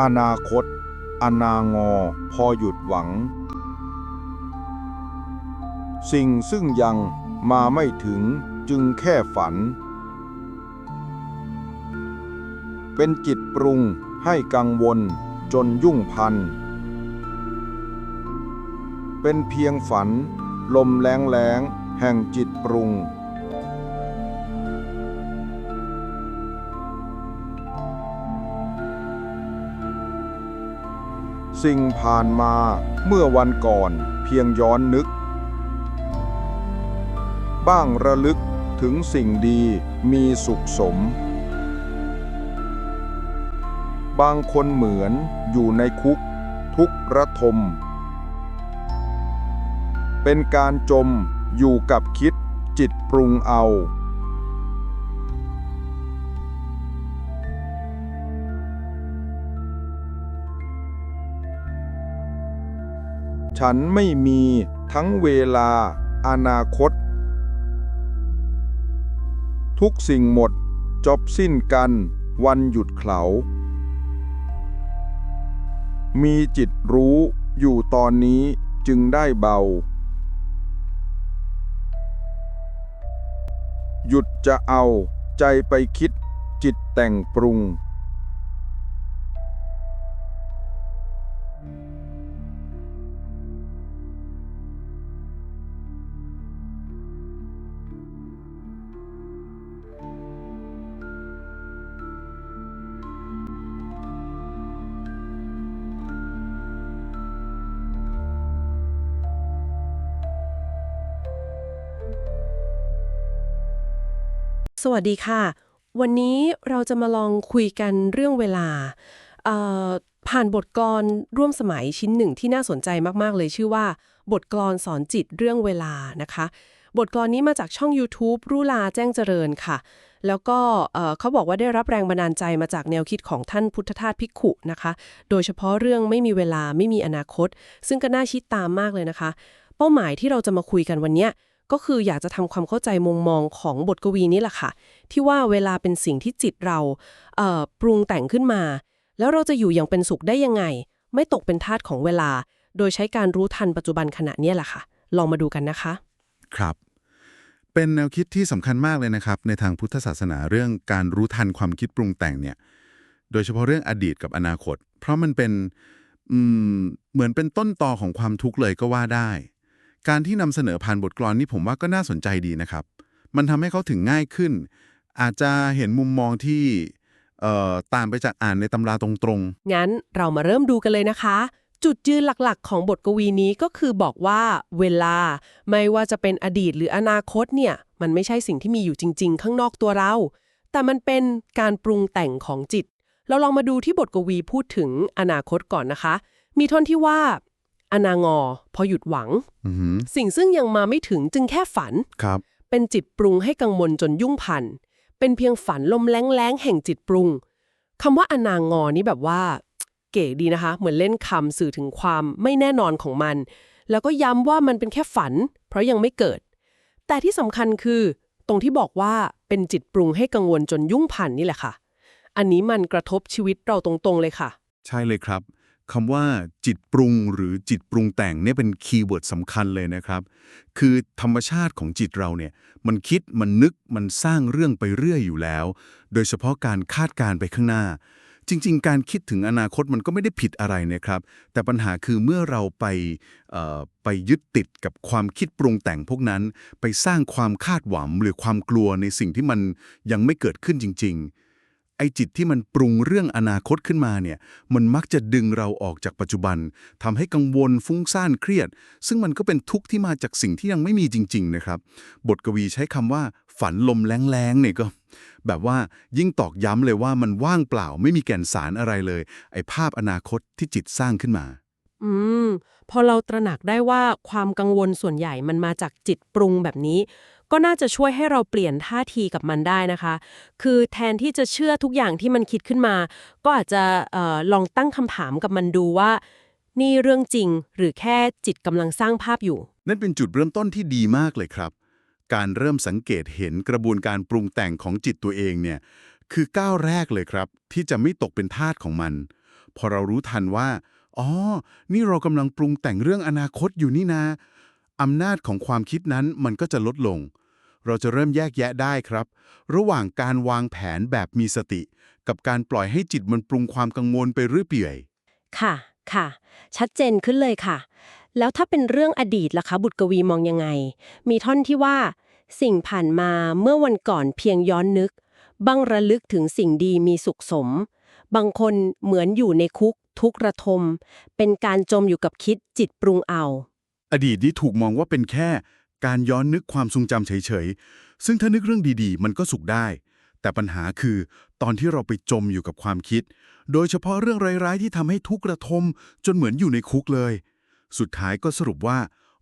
อนาคต อนางอ พอหยุดหวัง สิ่งซึ่งยังมาไม่ถึงจึงแค่ฝัน เป็นจิตปรุงให้กังวลจนยุ่งพัน เป็นเพียงฝัน ลมแรงแรงแห่งจิตปรุง สิ่งผ่านมาเมื่อวันก่อนเพียงย้อนนึก บ้างระลึกถึงสิ่งดีมีสุขสม บางคนเหมือนอยู่ในคุก ทุกระทม เป็นการจมอยู่กับคิดจิตปรุงเอา ฉันไม่มีทั้งเวลา อนาคต ทุกสิ่งหมดจบสิ้นกัน วันหยุดเขามีจิตรู้อยู่ตอนนี้จึงได้เบา หยุดจะเอาใจไปคิดจิตแต่งปรุง สวัสดีค่ะ วันนี้เราจะมาลองคุยกันเรื่องเวลา ผ่านบทกลอนร่วมสมัยชิ้นหนึ่งที่น่าสนใจมาก ๆ เลยชื่อว่า บทกลอนสอนจิตเรื่องเวลานะคะ บทกลอนนี้มาจากช่อง YouTube รู้ลาแจ้งเจริญค่ะ แล้วก็เขาบอกว่าได้รับแรงบันดาลใจมาจากแนวคิดของท่านพุทธทาสภิกขุนะคะ โดยเฉพาะเรื่องไม่มีเวลาไม่มีอนาคต ซึ่งก็น่าคิดตามมากเลยนะคะ เป้าหมายที่เราจะมาคุยกันวันนี้ ก็คืออยากจะทำความเข้าใจมุมมองของบทกวีนี้แหละค่ะ ที่ว่าเวลาเป็นสิ่งที่จิตเราเปรุงแต่งขึ้นมา แล้วเราจะอยู่อย่างเป็นสุขได้ยังไง ไม่ตกเป็นทาสของเวลา โดยใช้การรู้ทันปัจจุบันขณะนี้แหละค่ะ ลองมาดูกันนะคะ ครับ เป็นแนวคิดที่สำคัญมากเลยนะครับ ในทางพุทธศาสนาเรื่องการรู้ทันความคิดปรุงแต่งเนี่ย โดยเฉพาะเรื่องอดีตกับอนาคต เพราะมันเป็นเหมือนเป็นต้นตอของความทุกข์เลยก็ว่าได้ การที่นำเสนอผ่านบทกลอนนี่ผมว่าก็น่าสนใจดีนะครับ มันทำให้เขาถึงง่ายขึ้น อาจจะเห็นมุมมองที่เอ่อตางไปจากอ่านในตำราตรงๆ งั้นเรามาเริ่มดูกันเลยนะคะ จุดยืนหลักๆ ของบทกวีนี้ก็คือบอกว่าเวลาไม่ว่าจะเป็นอดีตหรืออนาคตเนี่ย มันไม่ใช่สิ่งที่มีอยู่จริง ๆ ข้างนอกตัวเรา แต่มันเป็นการปรุงแต่งของจิต เราลองมาดูที่บทกวีพูดถึงอนาคตก่อนนะคะ มีท่อนที่ว่า อนางอ พอหยุดหวังอือหือสิ่งซึ่งยังมาไม่ถึงจึงแค่ฝัน ครับ เป็นจิตปรุงให้กังวลจนยุ่งพัน เป็นเพียงฝันลมแล้งๆแห่งจิตปรุงคำว่าอนางงอนี่แบบว่า เก๋ดีนะคะ เหมือนเล่นคำสื่อถึงความไม่แน่นอนของมัน แล้วก็ย้ำว่ามันเป็นแค่ฝัน เพราะยังไม่เกิด แต่ที่สำคัญคือ ตรงที่บอกว่าเป็นจิตปรุงให้กังวลจนยุ่งพันนี่แหละค่ะ อันนี้มันกระทบชีวิตเราตรงๆเลยค่ะ ใช่เลยครับ คำว่าจิตปรุงหรือจิตปรุงแต่งเนี่ยเป็นคีย์เวิร์ดสำคัญเลยนะครับ คือธรรมชาติของจิตเราเนี่ยมันคิดมันนึกมันสร้างเรื่องไปเรื่อยอยู่แล้ว โดยเฉพาะการคาดการไปข้างหน้า จริง ๆ การคิดถึงอนาคตมันก็ไม่ได้ผิดอะไรนะครับ แต่ปัญหาคือเมื่อเราไปไปยึดติดกับความคิดปรุงแต่งพวกนั้น ไปสร้างความคาดหวังหรือความกลัวในสิ่งที่มันยังไม่เกิดขึ้นจริง ๆ ไอจิตที่มันปรุงเรื่องอนาคตขึ้นมาเนี่ย มันมักจะดึงเราออกจากปัจจุบันทำให้กังวลฟุ้งซ่านเครียด ซึ่งมันก็เป็นทุกข์ที่มาจากสิ่งที่ยังไม่มีจริง ๆ นะครับ บทกวีใช้คำว่า ฝันลมแรงๆเนี่ยก็ แบบว่ายิ่งตอกย้ำเลยว่ามันว่างเปล่าไม่มีแก่นสารอะไรเลย ไอภาพอนาคตที่จิตสร้างขึ้นมา อืม พอเราตระหนักได้ว่าความกังวลส่วนใหญ่มันมาจากจิตปรุงแบบนี้ ก็น่าจะช่วยให้เราเปลี่ยนท่าทีกับมันได้นะคะ คือแทนที่จะเชื่อทุกอย่างที่มันคิดขึ้นมา ก็อาจจะออลองตั้งคำถามกับมันดูว่า นี่เรื่องจริงหรือแค่จิตกำลังสร้างภาพอยู่ นั่นเป็นจุดเริ่มต้นที่ดีมากเลยครับ การเริ่มสังเกตเห็นกระบวนการปรุงแต่งของจิตตัวเองเนี่ยคือก้าวแรกเลยครับ ที่จะไม่ตกเป็นทาสของมัน พอเรารู้ทันว่าอ๋อ นี่เรากำลังปรุงแต่งเรื่องอนาคตอยู่นี่นาอำนาจของความคิดนั้นมันก็จะลดลง เราจะเริ่มแยกแยะได้ครับ ระหว่างการวางแผนแบบมีสติ กับการปล่อยให้จิตมันปรุงความกังวลไปเรื่อยเปื่อย ค่ะ ค่ะ ชัดเจนขึ้นเลยค่ะ แล้วถ้าเป็นเรื่องอดีตล่ะคะ บุตรกวีมองยังไง มีท่อนที่ว่า สิ่งผ่านมาเมื่อวันก่อนเพียงย้อนนึกบังระลึกถึงสิ่งดีมีสุขสม บางคนเหมือนอยู่ในคุก ทุกข์ระทม เป็นการจมอยู่กับคิดจิตปรุงเอา อดีตนี้ถูกมองว่าเป็นแค่ การย้อนนึกความทรงจำเฉยๆ ซึ่งถ้านึกเรื่องดีๆ มันก็สุขได้ แต่ปัญหาคือ ตอนที่เราไปจมอยู่กับความคิด โดยเฉพาะเรื่องร้ายๆ ที่ทำให้ทุกข์ระทม จนเหมือนอยู่ในคุกเลย สุดท้ายก็สรุปว่า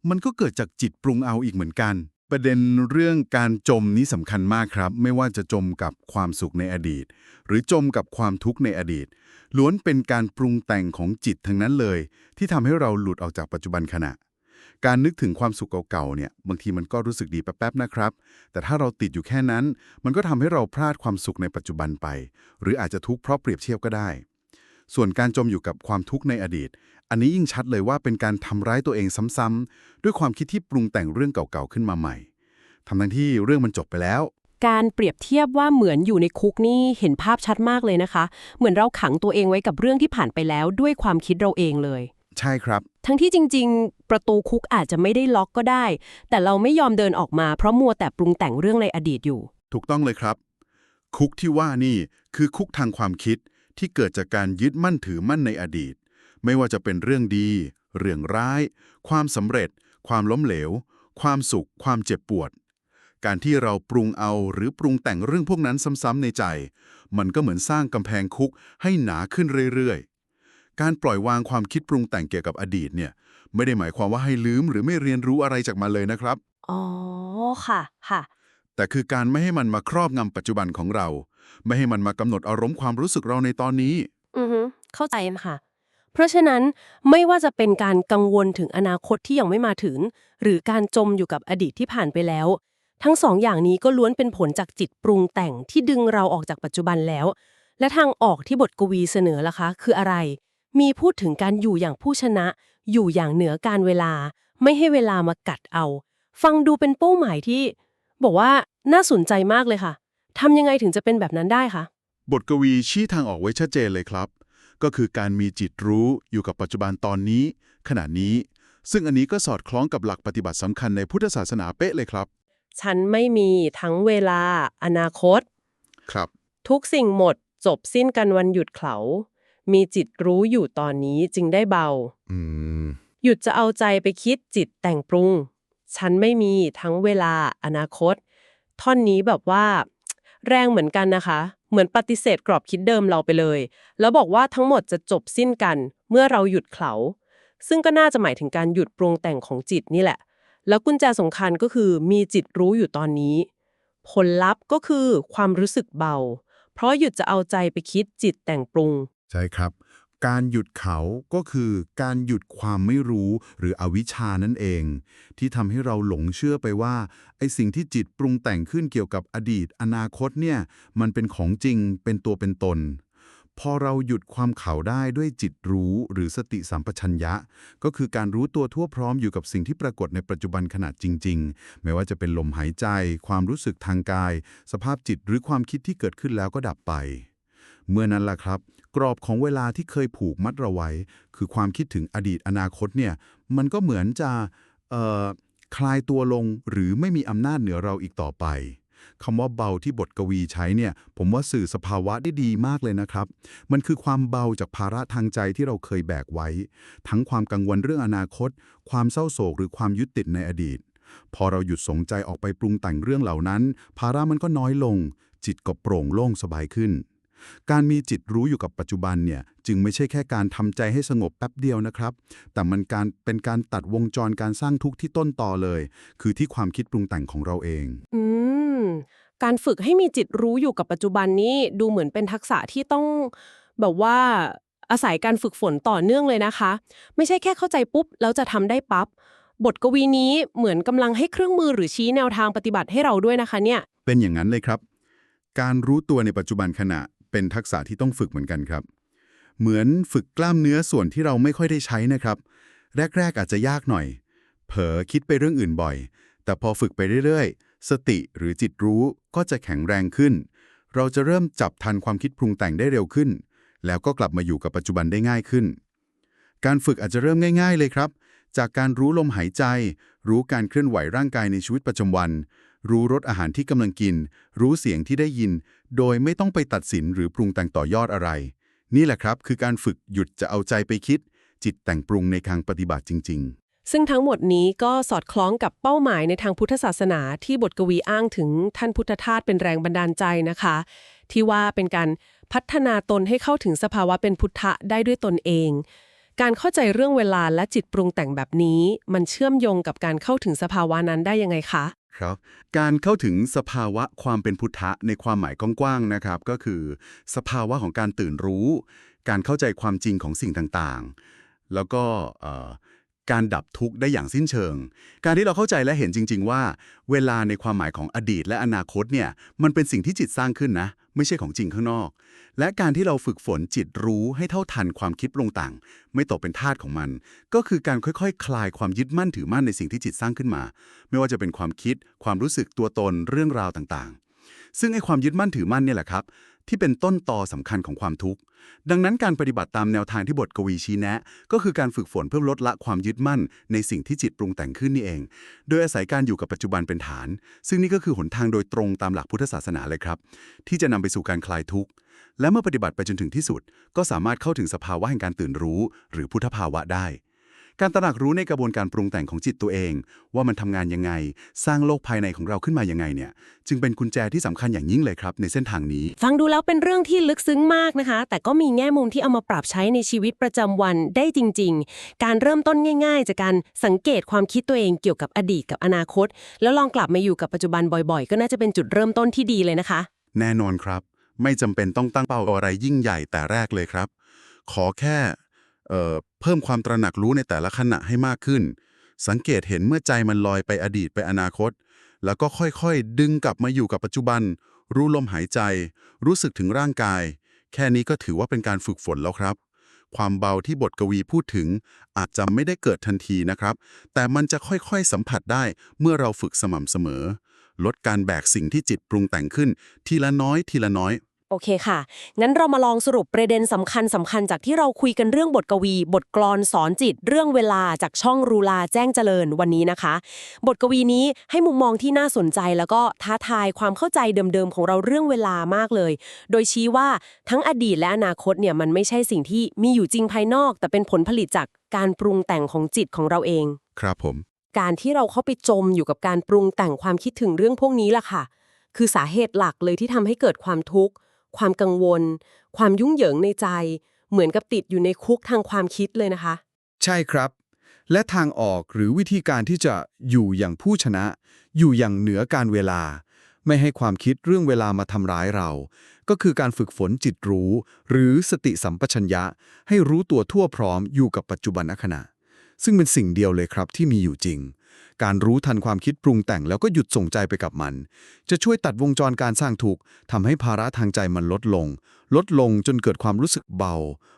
มันก็เกิดจากจิตปรุงเอาอีกเหมือนกัน ประเด็นเรื่องการจมนี้สำคัญมากครับ ไม่ว่าจะจมกับความสุขในอดีต หรือจมกับความทุกข์ในอดีต ล้วนเป็นการปรุงแต่งของจิตทั้งนั้นเลย ที่ทำให้เราหลุดออกจากปัจจุบันขณะ การนึกถึงความสุขเก่าๆเนี่ยบางทีมันก็รู้สึกดีแป๊บๆนะครับ แต่ถ้าเราติดอยู่แค่นั้น มันก็ทำให้เราพลาดความสุขในปัจจุบันไป หรืออาจจะทุกข์เพราะเปรียบเทียบก็ได้ ส่วนการจมอยู่กับความทุกข์ในอดีต อันนี้ยิ่งชัดเลยว่าเป็นการทำร้ายตัวเองซ้ำๆด้วยความคิดที่ปรุงแต่งเรื่องเก่าๆขึ้นมาใหม่ทำทั้งที่เรื่องมันจบไปแล้วการเปรียบเทียบว่าเหมือนอยู่ในคุกนี่เห็นภาพชัดมากเลยนะคะ เหมือนเราขังตัวเองไว้กับเรื่องที่ผ่านไปแล้วด้วยความคิดเราเองเลย ใช่ครับ ทั้งที่จริง ๆ ประตูคุกอาจจะไม่ได้ล็อกก็ได้ แต่เราไม่ยอมเดินออกมาเพราะมัวแต่ปรุงแต่งเรื่องในอดีตอยู่ ถูกต้องเลยครับ คุกที่ว่านี่คือคุกทางความคิดที่เกิดจากการยึดมั่นถือมั่นในอดีต ไม่ว่าจะเป็นเรื่องดี เรื่องร้าย ความสำเร็จ ความล้มเหลว ความสุข ความเจ็บปวด การที่เราปรุงเอาหรือปรุงแต่งเรื่องพวกนั้นซ้ำๆในใจ มันก็เหมือนสร้างกำแพงคุกให้หนาขึ้นเรื่อยๆ การปล่อยวางความคิดปรุงแต่งเกี่ยวกับอดีตเนี่ย ไม่ได้หมายความว่าให้ลืมหรือไม่เรียนรู้อะไรจากมันเลยนะครับ อ๋อ ค่ะ ค่ะ แต่คือการไม่ให้มันมาครอบงำปัจจุบันของเรา ไม่ให้มันมากำหนดอารมณ์ความรู้สึกเราในตอนนี้ อือฮึเข้าใจค่ะ เพราะฉะนั้นไม่ว่าจะเป็นการกังวลถึงอนาคตที่ยังไม่มาถึง หรือการจมอยู่กับอดีตที่ผ่านไปแล้ว ทั้งสองอย่างนี้ก็ล้วนเป็นผลจากจิตปรุงแต่งที่ดึงเราออกจากปัจจุบันแล้ว และทางออกที่บทกวีเสนอล่ะคะ คืออะไร มีพูดถึงการอยู่อย่างผู้ชนะ อยู่อย่างเหนือการเวลา ไม่ให้เวลามากัดเอา ฟังดูเป็นเป้าหมายที่ บอกว่าน่าสนใจมากเลยค่ะทำยังไงถึงจะเป็นแบบนั้นได้คะบทกวีชี้ทางออกไว้ชัดเจนเลยครับ ก็คือการมีจิตรู้อยู่กับปัจจุบันตอนนี้ ขณะนี้ ซึ่งอันนี้ก็สอดคล้องกับหลักปฏิบัติสำคัญในพุทธศาสนาเป๊ะเลยครับ ฉันไม่มีทั้งเวลา อนาคต ครับ ทุกสิ่งหมดจบสิ้นกันวันหยุดเขา มีจิตรู้อยู่ตอนนี้จึงได้เบา อืม หยุดจะเอาใจไปคิดจิตแต่งปรุง ฉันไม่มีทั้งเวลาอนาคต ท่อนนี้แบบว่า แรงเหมือนกันนะคะ เหมือนปฏิเสธกรอบคิดเดิมเราไปเลย แล้วบอกว่าทั้งหมดจะจบสิ้นกัน เมื่อเราหยุดเขา ซึ่งก็น่าจะหมายถึงการหยุดปรุงแต่งของจิตนี่แหละ แล้วกุญแจสำคัญก็คือมีจิตรู้อยู่ตอนนี้ ผลลัพธ์ก็คือความรู้สึกเบา เพราะหยุดจะเอาใจไปคิดจิตแต่งปรุง ใช่ครับ การหยุดเขาก็คือการหยุดความไม่รู้หรืออวิชชานั่นเอง ที่ทำให้เราหลงเชื่อไปว่าไอสิ่งที่จิตปรุงแต่งขึ้นเกี่ยวกับอดีต อนาคตเนี่ยมันเป็นของจริงเป็นตัวเป็นตนพอเราหยุดความเขาได้ด้วยจิตรู้หรือสติสัมปชัญญะ ก็คือการรู้ตัวทั่วพร้อมอยู่กับสิ่งที่ปรากฏในปัจจุบันขณะจริง ๆ ไม่ว่าจะเป็นลมหายใจ ความรู้สึกทางกาย สภาพจิตหรือความคิดที่เกิดขึ้นแล้วก็ดับไป เมื่อนั้นล่ะครับ กรอบของเวลาที่เคยผูกมัดเราไว้ คือความคิดถึงอดีตอนาคตเนี่ยมันก็เหมือนจะคลายตัวลงหรือไม่มีอำนาจเหนือเราอีกต่อไปคำว่าเบาที่บทกวีใช้เนี่ย ผมว่าสื่อสภาวะได้ดีมากเลยนะครับ มันคือความเบาจากภาระทางใจที่เราเคยแบกไว้ ทั้งความกังวลเรื่องอนาคต ความเศร้าโศกหรือความยึดติดในอดีต พอเราหยุดสงใจออกไปปรุงแต่งเรื่องเหล่านั้น ภาระมันก็น้อยลง จิตก็โปร่งโล่งสบายขึ้น การมีจิตรู้อยู่กับปัจจุบันเนี่ยจึงไม่ใช่แค่การทำใจให้สงบแป๊บเดียวนะครับ แต่มันการเป็นการตัดวงจรการสร้างทุกข์ที่ต้นต่อเลย คือที่ความคิดปรุงแต่งของเราเอง อืม การฝึกให้มีจิตรู้อยู่กับปัจจุบันนี้ดูเหมือนเป็นทักษะที่ต้องแบบว่าอาศัยการฝึกฝนต่อเนื่องเลยนะคะ ไม่ใช่แค่เข้าใจปุ๊บแล้วจะทำได้ปับ๊บบทกวีนี้เหมือนกำลังให้เครื่องมือหรือชี้แนวทางปฏิบัติให้เราด้วยนะคะเนี่ย เป็นอย่างนั้นเลยครับ การรู้ตัวในปัจจุบันขณะ เป็นทักษะที่ต้องฝึกเหมือนกันครับ เหมือนฝึกกล้ามเนื้อส่วนที่เราไม่ค่อยได้ใช้นะครับ แรก ๆ อาจจะยากหน่อย เผลอคิดไปเรื่องอื่นบ่อย แต่พอฝึกไปเรื่อยๆ สติหรือจิตรู้ก็จะแข็งแรงขึ้น เราจะเริ่มจับทันความคิดปรุงแต่งได้เร็วขึ้น แล้วก็กลับมาอยู่กับปัจจุบันได้ง่ายขึ้น การฝึกอาจจะเริ่มง่าย ๆ เลยครับ จากการรู้ลมหายใจ รู้การเคลื่อนไหวร่างกายในชีวิตประจำวัน รู้รสอาหารที่กำลังกิน รู้เสียงที่ได้ยิน โดยไม่ต้องไปตัดสินหรือปรุงแต่งต่อยอดอะไร นี่แหละครับคือการฝึกหยุดจะเอาใจไปคิด จิตแต่งปรุงในทางปฏิบัติจริง ๆซึ่งทั้งหมดนี้ก็สอดคล้องกับเป้าหมายในทางพุทธศาสนาที่บทกวีอ้างถึงท่านพุทธทาสเป็นแรงบันดาลใจนะคะ ที่ว่าเป็นการพัฒนาตนให้เข้าถึงสภาวะเป็นพุทธะได้ด้วยตนเอง การเข้าใจเรื่องเวลาและจิตปรุงแต่งแบบนี้ มันเชื่อมโยงกับการเข้าถึงสภาวะนั้นได้ยังไงคะ ครับ การเข้าถึงสภาวะความเป็นพุทธะในความหมายกว้างๆนะครับ ก็คือ สภาวะของการตื่นรู้ การเข้าใจความจริงของสิ่งต่างๆ แล้วก็ การดับทุกข์ได้อย่างสิ้นเชิง การที่เราเข้าใจและเห็นจริง ๆ ว่า เวลาในความหมายของอดีตและอนาคตเนี่ยมันเป็นสิ่งที่จิตสร้างขึ้นนะ ไม่ใช่ของจริงข้างนอก และการที่เราฝึกฝนจิตรู้ให้เท่าทันความคิดปรุงต่าง ไม่ตกเป็นทาสของมัน ก็คือการค่อยๆคลายความยึดมั่นถือมั่นในสิ่งที่จิตสร้างขึ้นมา ไม่ว่าจะเป็นความคิด ความรู้สึกตัวตนเรื่องราวต่างๆ ซึ่งไอ้ความยึดมั่นถือมั่นเนี่ยแหละครับ ที่เป็นต้นตอสำคัญของความทุกข์ ดังนั้นการปฏิบัติตามแนวทางที่บทกวีชี้แนะ ก็คือการฝึกฝนเพื่อลดละความยึดมั่น ในสิ่งที่จิตปรุงแต่งขึ้นนี่เอง โดยอาศัยการอยู่กับปัจจุบันเป็นฐาน ซึ่งนี่ก็คือหนทางโดยตรงตามหลักพุทธศาสนาเลยครับ ที่จะนำไปสู่การคลายทุกข์ และเมื่อปฏิบัติไปจนถึงที่สุด ก็สามารถเข้าถึงสภาวะแห่งการตื่นรู้ หรือพุทธภาวะได้ การตระหนักรู้ในกระบวนการปรุงแต่งของจิตตัวเอง ว่ามันทำงานยังไง สร้างโลกภายในของเราขึ้นมายังไงเนี่ย จึงเป็นกุญแจที่สำคัญอย่างยิ่งเลยครับ ในเส้นทางนี้ ฟังดูแล้วเป็นเรื่องที่ลึกซึ้งมากนะคะ แต่ก็มีแง่มุมที่เอามาปรับใช้ในชีวิตประจำวันได้จริง ๆ การเริ่มต้นง่าย ๆ จากการสังเกตความคิดตัวเองเกี่ยวกับอดีตกับอนาคต แล้วลองกลับมาอยู่กับปัจจุบันบ่อย ๆ ก็น่าจะเป็นจุดเริ่มต้นที่ดีเลยนะคะ แน่นอนครับ ไม่จำเป็นต้องตั้งเป้าอะไรยิ่งใหญ่แต่แรกเลยครับ ขอแค่เอ่อ เพิ่มความตระหนักรู้ในแต่ละขณะให้มากขึ้น สังเกตเห็นเมื่อใจมันลอยไปอดีตไปอนาคต แล้วก็ค่อยๆ ดึงกลับมาอยู่กับปัจจุบัน รู้ลมหายใจ รู้สึกถึงร่างกาย แค่นี้ก็ถือว่าเป็นการฝึกฝนแล้วครับ ความเบาที่บทกวีพูดถึง อาจจะไม่ได้เกิดทันทีนะครับ แต่มันจะค่อยๆสัมผัสได้เมื่อเราฝึกสม่ำเสมอ ลดการแบกสิ่งที่จิตปรุงแต่งขึ้น ทีละน้อยทีละน้อย โอเคค่ะ งั้นเรามาลองสรุปประเด็นสำคัญสำคัญจากที่เราคุยกันเรื่องบทกวี บทกลอนสอนจิต เรื่องเวลาจากช่องรูลาแจ้งเจริญวันนี้นะคะ บทกวีนี้ให้มุมมองที่น่าสนใจแล้วก็ท้าทายความเข้าใจเดิมๆของเราเรื่องเวลามากเลย โดยชี้ว่าทั้งอดีตและอนาคตเนี่ยมันไม่ใช่สิ่งที่มีอยู่จริงภายนอก แต่เป็นผลผลิตจากการปรุงแต่งของจิตของเราเอง ครับผม การที่เราเข้าไปจมอยู่กับการปรุงแต่งความคิดถึงเรื่องพวกนี้ล่ะค่ะ คือสาเหตุหลักเลยที่ทำให้เกิดความทุกข์ ความกังวล ความยุ่งเหยิงในใจ เหมือนกับติดอยู่ในคุกทางความคิดเลยนะคะ ใช่ครับ และทางออกหรือวิธีการที่จะอยู่อย่างผู้ชนะ อยู่อย่างเหนือการเวลา ไม่ให้ความคิดเรื่องเวลามาทำร้ายเรา ก็คือการฝึกฝนจิตรู้ หรือสติสัมปชัญญะ ให้รู้ตัวทั่วพร้อมอยู่กับปัจจุบันขณะ ซึ่งเป็นสิ่งเดียวเลยครับที่มีอยู่จริง การรู้ทันความคิดปรุงแต่งแล้วก็หยุดส่งใจไปกับมัน จะช่วยตัดวงจรการสร้างทุกข์ทำให้ภาระทางใจมันลดลง ลดลงจนเกิดความรู้สึกเบา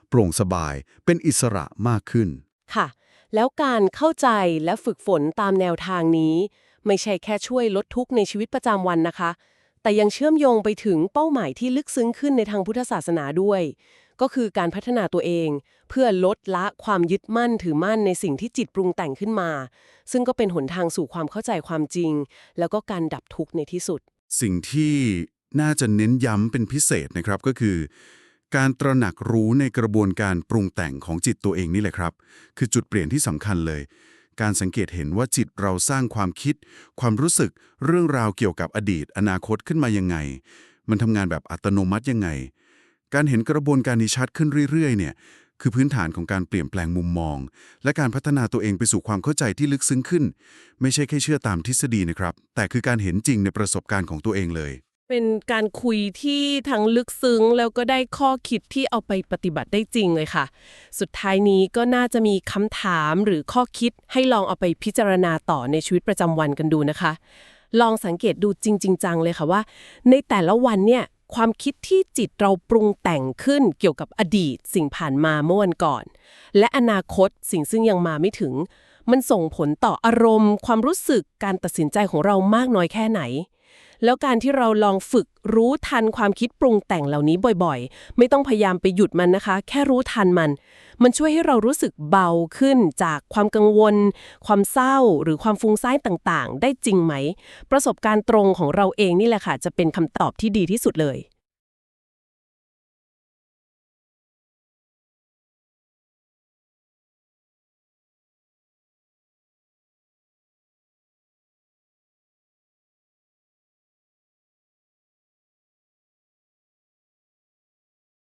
โปร่งสบาย เป็นอิสระมากขึ้น ค่ะ แล้วการเข้าใจและฝึกฝนตามแนวทางนี้ ไม่ใช่แค่ช่วยลดทุกข์ในชีวิตประจำวันนะคะ แต่ยังเชื่อมโยงไปถึงเป้าหมายที่ลึกซึ้งขึ้นในทางพุทธศาสนาด้วย ก็คือการพัฒนาตัวเอง เพื่อลดละความยึดมั่นถือมั่นในสิ่งที่จิตปรุงแต่งขึ้นมา ซึ่งก็เป็นหนทางสู่ความเข้าใจความจริง แล้วก็การดับทุกข์ในที่สุด สิ่งที่น่าจะเน้นย้ำเป็นพิเศษนะครับก็คือ การตระหนักรู้ในกระบวนการปรุงแต่งของจิตตัวเองนี่แหละครับ คือจุดเปลี่ยนที่สำคัญเลย การสังเกตเห็นว่าจิตเราสร้างความคิด ความรู้สึกเรื่องราวเกี่ยวกับอดีต อนาคตขึ้นมายังไง มันทำงานแบบอัตโนมัติยังไง การเห็นกระบวนการนี้ชัดขึ้นเรื่อยๆเนี่ยคือพื้นฐานของการเปลี่ยนแปลงมุมมอง และการพัฒนาตัวเองไปสู่ความเข้าใจที่ลึกซึ้งขึ้น ไม่ใช่แค่เชื่อตามทฤษฎีนะครับ แต่คือการเห็นจริงในประสบการณ์ของตัวเองเลย เป็นการคุยที่ทั้งลึกซึ้ง แล้วก็ได้ข้อคิดที่เอาไปปฏิบัติได้จริงเลยค่ะ สุดท้ายนี้ก็น่าจะมีคำถามหรือข้อคิดให้ลองเอาไปพิจารณาต่อในชีวิตประจำวันกันดูนะคะ ลองสังเกตดูจริง ๆ จังเลยค่ะว่า ในแต่ละวันเนี่ย ความคิดที่จิตเราปรุงแต่งขึ้นเกี่ยวกับอดีต สิ่งผ่านมาเมื่อวันก่อน และอนาคตสิ่งซึ่งยังมาไม่ถึง มันส่งผลต่ออารมณ์ ความรู้สึกการตัดสินใจของเรามากน้อยแค่ไหน แล้วการที่เราลองฝึกรู้ทันความคิดปรุงแต่งเหล่านี้บ่อยๆ ไม่ต้องพยายามไปหยุดมันนะคะ แค่รู้ทันมัน มันช่วยให้เรารู้สึกเบาขึ้นจากความกังวล ความเศร้า หรือความฟุ้งซ่านต่างๆ ได้จริงไหม ประสบการณ์ตรงของเราเองนี่แหละค่ะ จะเป็นคำตอบที่ดีที่สุดเลย